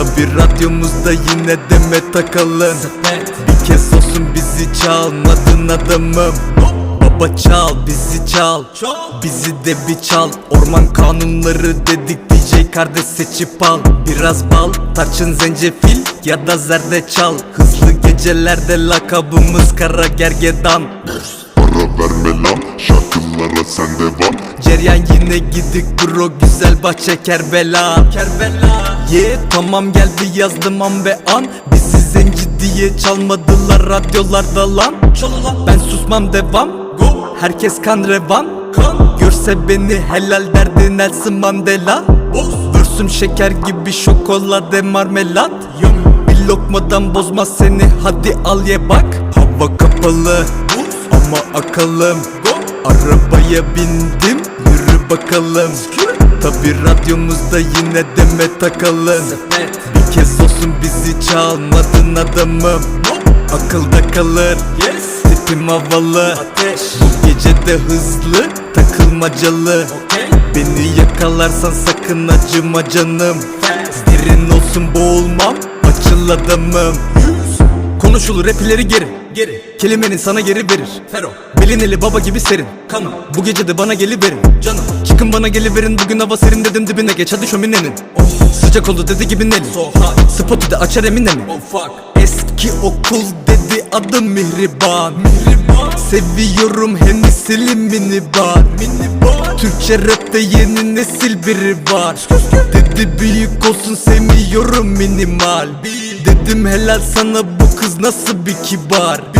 Tabi radyomuzda yine deme takalım. Bir kez olsun bizi çalmadın adamım. Baba çal bizi çal. Bizi de bir çal. Orman kanunları dedik DJ kardeş seçip al. Biraz bal tarçın zencefil ya da zerdeçal. Hızlı gecelerde lakabımız kara gergedan. Para verme lan şarkılara sen devam Ceryan yine gidik bro güzel bahçe Kerbela Kerbela Ye tamam geldi yazdım an ve an. Bizi zenci diye çalmadılar radyolarda lan. Ben susmam devam. Herkes kan revan. Görse beni helal derdi Nelson Mandela. Vürsüm şeker gibi şokolade marmelat. Bir lokmadan bozmaz seni hadi al ye bak. Hava kapalı ama akalım. Arabaya bindim bakalım. Tabi radyomuzda yine deme takalım. Bir kez olsun bizi çalmadın adamım. Akılda kalır Tipim havalı. Bu gece de hızlı takılmacalı. Beni yakalarsan sakın acıma canım. Derin olsun boğulmam açıl adamım. Konuşulur rapileri geri Geri. Kelimenin sana geri verir. Fero. Belin eli baba gibi serin. Kanım. Bu gece de bana geliverin. Canım Çıkın bana geliverin Bugün hava serin dedim dibine geç. Hadi şöminenin. Sıcak oldu dedi gibi Nelly Spotu da açar emine mi? Eski okul dedi adım Mihriban. Seviyorum Hennessy'li minibar Türkçe rapte yeni nesil biri var. Dedi büyük olsun sevmiyorum minimal. Dedim helal sana bu kız nasıl bir kibar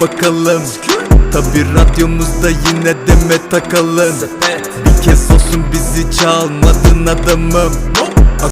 bakalım. Tabi radyomuzda yine deme takalım. Bir kez olsun bizi çalmadın adamım